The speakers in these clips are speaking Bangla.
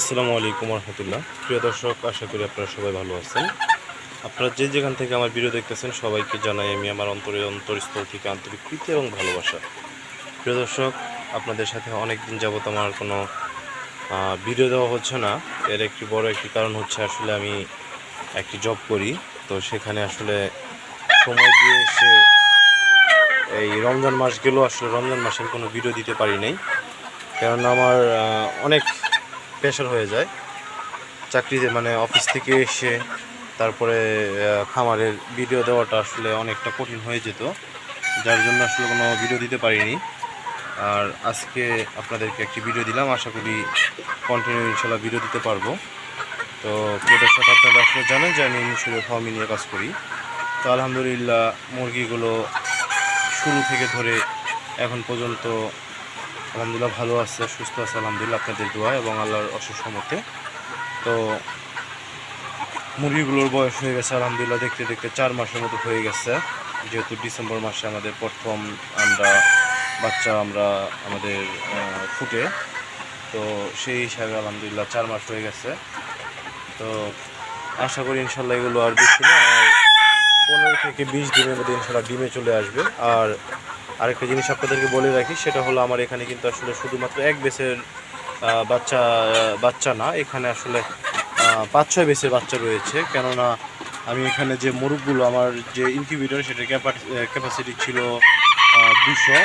আসসালামু আলাইকুম রহমতুল্লাহ প্রিয় দর্শক, আশা করি আপনারা সবাই ভালো আছেন। আপনারা যে যেখান থেকে আমার ভিডিও দেখতেছেন, সবাইকে জানাই আমি আমার অন্তরের অন্তরস্থল থেকে আন্তরিক প্রীতি এবং ভালোবাসা। প্রিয় দর্শক, আপনাদের সাথে অনেক দিন যাবত আমার কোনো ভিডিও দেওয়া হচ্ছে না। এর একটি বড় একটি কারণ হচ্ছে আসলে আমি একটি জব করি। তো সেখানে আসলে সময় দিয়ে এসে এই রমজান মাস গেলেও আসলে রমজান মাসের কোনো ভিডিও দিতে পারি নাই। কারণ আমার অনেক প্রেশার হয়ে যায়। চাকরিতে মানে অফিস থেকে এসে তারপরে খামারের ভিডিও দেওয়াটা আসলে অনেকটা কঠিন হয়ে যেত। যার জন্য আসলে কোনো ভিডিও দিতে পারিনি। আর আজকে আপনাদেরকে একটি ভিডিও দিলাম। আশা করি কন্টিনিউ ইনশাল্লাহ ভিডিও দিতে পারব। তো প্রিয় দর্শক আপনারা আসলে জানেন যে আমি মিশরের ফার্মি নিয়ে কাজ করি। তো আলহামদুলিল্লাহ মুরগিগুলো শুরু থেকে ধরে এখন পর্যন্ত আলহামদুলিল্লাহ ভালো আছে, সুস্থ আছে, আলহামদুলিল্লাহ আপনাদের দোয়া এবং আল্লাহর অশেষ মতে তো মুরগিগুলোর বয়স হয়ে গেছে, আলহামদুলিল্লাহ দেখতে দেখতে চার মাসের মতো হয়ে গেছে। যেহেতু ডিসেম্বর মাসে আমাদের প্রথম আমরা, বাচ্চা আমরা আমাদের ফুটে। তো সেই হিসাবে আলহামদুলিল্লাহ চার মাস হয়ে গেছে। তো আশা করি ইনশাল্লাহ এগুলো আর বেশি না, আর পনেরো থেকে বিশ দিনের মধ্যে ইনশাল্লাহ ডিমে চলে আসবে। আর আরেকটা জিনিস আপনাদেরকে বলে রাখি, সেটা হলো আমার এখানে কিন্তু আসলে শুধুমাত্র এক বেসের বাচ্চা বাচ্চা না, এখানে আসলে পাঁচ, ছয় বেসের বাচ্চা রয়েছে। কেননা আমি এখানে যে মোরগগুলো, আমার যে ইনকিউবেটর সেটার ক্যাপাসিটি ছিল দুশো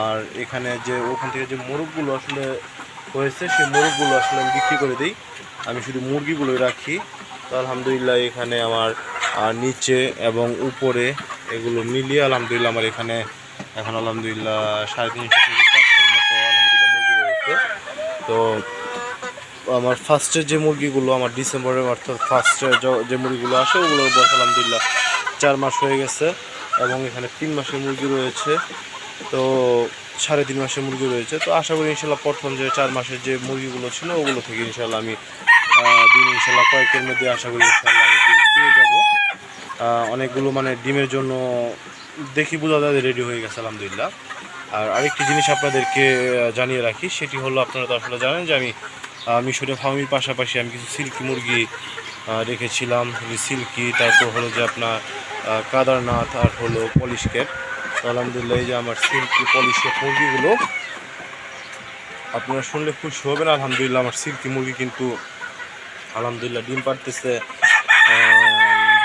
আর এখানে যে, ওখান থেকে যে মোরগগুলো আসলে হয়েছে, সেই মোরগগুলো আসলে আমি বিক্রি করে দিই। আমি শুধু মুরগিগুলোই রাখি। তো আলহামদুলিল্লাহ এখানে আমার নিচে এবং উপরে এগুলো মিলিয়ে, আলহামদুলিল্লাহ আমার এখানে এখন আলহামদুলিল্লাহ সাড়ে তিনশো থেকে চারশোর মতো আলহামদুলিল্লাহ মুরগি রয়েছে। তো আমার ফার্স্টের যে মুরগিগুলো আমার ডিসেম্বরের অর্থাৎ ফার্স্টের যে মুরগিগুলো আসে, ওগুলোর বয়স আলহামদুলিল্লাহ চার মাস হয়ে গেছে এবং এখানে তিন মাসের মুরগি রয়েছে। তো সাড়ে তিন মাসের মুরগি রয়েছে। তো আশা করি ইনশাল্লাহ প্রথম যে চার মাসের যে মুরগিগুলো ছিল, ওগুলো থেকে ইনশাল্লাহ আমি ডিম ইনশাল্লাহ কয়েকের মধ্যে আশা করি ইনশাল্লাহ আমি পেয়ে যাব। অনেকগুলো মানে ডিমের জন্য দেখি বোঝা যায় রেডি হয়ে গেছে, আলহামদুলিল্লাহ। আর আরেকটি জিনিস আপনাদেরকে জানিয়ে রাখি, সেটি হলো আপনারা তো আসলে জানেন যে আমি মিশরে ফার্মির পাশাপাশি আমি কিছু সিল্কি মুরগি রেখেছিলাম সিল্কি, তারপর হলো যে আপনার কাদারনাথ, আর হলো পলিশ ক্যাপ তো আলহামদুলিল্লাহ, এই যে আমার সিল্কি, পলিশ ক্যাপ মুরগিগুলো, আপনারা শুনলে খুশি হবেন, আলহামদুলিল্লাহ আমার সিল্কি মুরগি কিন্তু, আলহামদুলিল্লাহ ডিম পারতেছে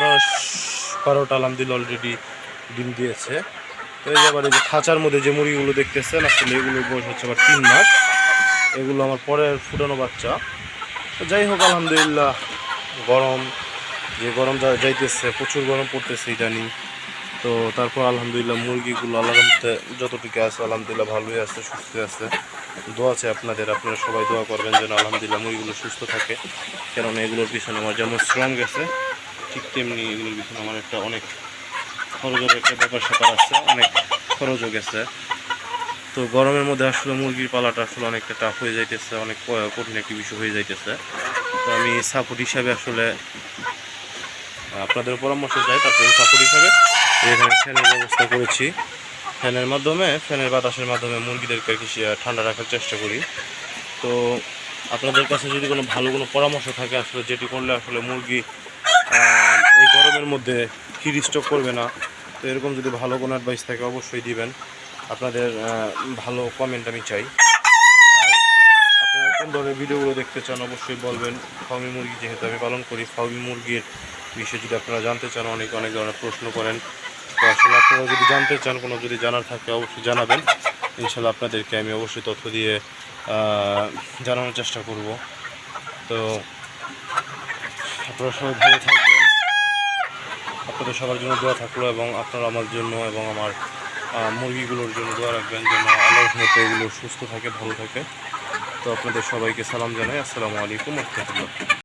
দশ বারোটা, আলহামদুলিল্লাহ অলরেডি ডিম দিয়েছে। তো এই আবার এই যে খাঁচার মধ্যে যে মুরগিগুলো দেখতেছেন, আসলে এগুলোর বয়স হচ্ছে আবার তিন মাস। এগুলো আমার পরের ফুটানো বাচ্চা। তো যাই হোক, আলহামদুলিল্লাহ, গরম, যে গরম যাইতেছে, প্রচুর গরম পড়তেছে ইদানিং। তো তারপর আলহামদুলিল্লাহ মুরগিগুলো আল্লাহর যতটুকু আছে, আলহামদুলিল্লাহ ভালোই আছে, সুস্থ আছে। দোয়া আছে আপনাদের, আপনারা সবাই দোয়া করবেন যেন আলহামদুলিল্লাহ মুরগিগুলো সুস্থ থাকে। কেননা এগুলোর পিছনে আমার যেমন শ্রম গেছে, ঠিক তেমনি এগুলোর পিছনে আমার একটা অনেক খরচের একটা ব্যাপার স্যাপার আছে, অনেক খরচও গেছে। তো গরমের মধ্যে আসলে মুরগির পালাটা আসলে অনেকটা টাফ হয়ে যাইতেছে, অনেক কঠিন একটি বিষয় হয়ে যাইতেছে। তো আমি সাপোর্ট হিসাবে আসলে আপনাদের পরামর্শ চাই, তারপরে সাপোর্ট হিসাবে এখানে ফ্যানের ব্যবস্থা করেছি। ফ্যানের মাধ্যমে, ফ্যানের বাতাসের মাধ্যমে মুরগিদেরকে কি ঠান্ডা রাখার চেষ্টা করি। তো আপনাদের কাছে যদি কোনো ভালো কোনো পরামর্শ থাকে, আসলে যেটি করলে আসলে মুরগি এই গরমের মধ্যে হিট স্টক করবে না তো এরকম যদি ভালো কোনো অ্যাডভাইস থাকে, অবশ্যই দিবেন। আপনাদের ভালো কমেন্ট আমি চাই। আপনারা কোন ধরনের ভিডিওগুলো দেখতে চান, অবশ্যই বলবেন। ফার্মি মুরগি যেহেতু আমি পালন করি ফার্মি মুরগির বিষয়ে যদি আপনারা জানতে চান, অনেক অনেক ধরনের প্রশ্ন করেন। তো আসলে আপনারা যদি জানতে চান, কোনো যদি জানার থাকে, অবশ্যই জানাবেন। ইনশাল্লাহ আপনাদেরকে আমি অবশ্যই তথ্য দিয়ে জানানোর চেষ্টা করব। তো আপনারা সবাই ভালো থাকবেন। আপনাদের সবার জন্য দোয়া থাকল এবং আপনারা আমার জন্য এবং আমার মুরগিগুলোর জন্য দোয়া রাখবেন যেন আল্লাহর মতো এগুলো সুস্থ থাকে, ভালো থাকে। তো আপনাদের সবাইকে সালাম জানাই। আসসালামু আলাইকুম রহমতুল্লাহ।